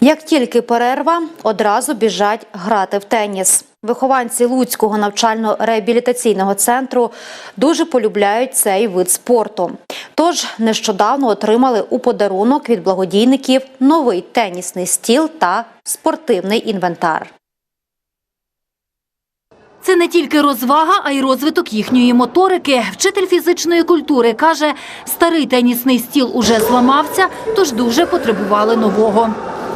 Як тільки перерва, одразу біжать грати в теніс. Вихованці Луцького навчально-реабілітаційного центру дуже полюбляють цей вид спорту. Тож нещодавно отримали у подарунок від благодійників новий тенісний стіл та спортивний інвентар. Це не тільки розвага, а й розвиток їхньої моторики. Вчитель фізичної культури каже, старий тенісний стіл уже зламався, тож дуже потребували нового.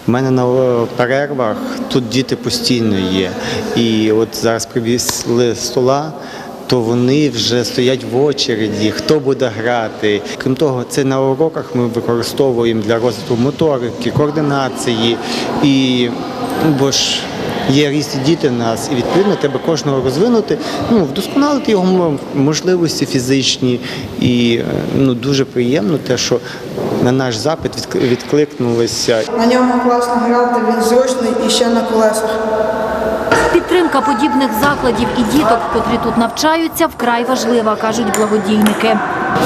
У мене на е, перервах тут діти постійно є. І от зараз привезли стола, то вони вже стоять в очереді, хто буде грати. Крім того, це на уроках ми використовуємо для розвитку моторики, координації. І бо ж є різні діти в нас, і відповідно треба кожного розвинути, ну, вдосконалити його можливості фізичні. І е, ну, дуже приємно те, що на наш запит відк- відкликнулися На ньому класно грати, він зручний і ще на колесах. Підтримка подібних закладів і діток, котрі тут навчаються, вкрай важлива, кажуть благодійники.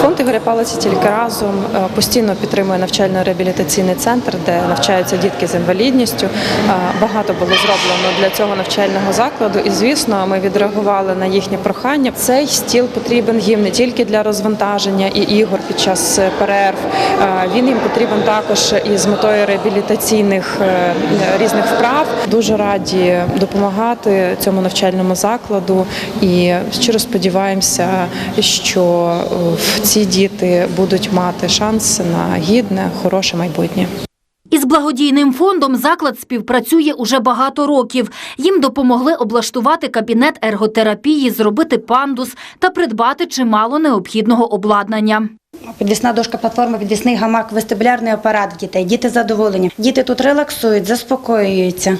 Фонд Ігоря Палиця тільки разом е, постійно підтримує навчально-реабілітаційний центр, де навчаються дітки з інвалідністю. Е, Багато було зроблено для цього навчального закладу, і звісно, ми відреагували на їхнє прохання. Цей стіл потрібен їм не тільки для розвантаження і ігор під час е, перерв. Він їм потрібен також і з метою реабілітаційних різних вправ. Дуже раді допомагати цьому навчальному закладу і щиро сподіваємося, що е, ці діти будуть мати шанс на гідне, хороше майбутнє. Із благодійним фондом заклад співпрацює уже багато років. Їм допомогли облаштувати кабінет ерготерапії, зробити пандус та придбати чимало необхідного обладнання. Підвісна дошка платформа, підвісний гамак, вестибулярний апарат дітей. Діти задоволені. Діти тут релаксують, заспокоюються.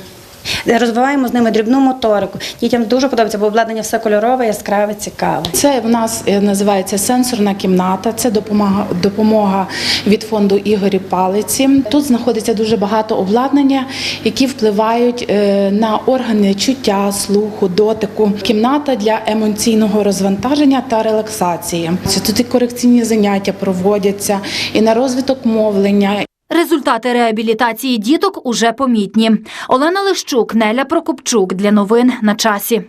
Розвиваємо з ними дрібну моторику. Дітям дуже подобається, бо обладнання все кольорове, яскраве, цікаве. Це в нас е, називається сенсорна кімната. Це допомога, допомога від фонду Ігорі Палиці. Тут знаходиться дуже багато обладнання, які впливають е, на органи чуття, слуху, дотику. Кімната для емоційного розвантаження та релаксації. Тут і корекційні заняття проводяться, і на розвиток мовлення, Результати реабілітації діток уже помітні. Олена Лищук, Неля Прокопчук для новин на часі.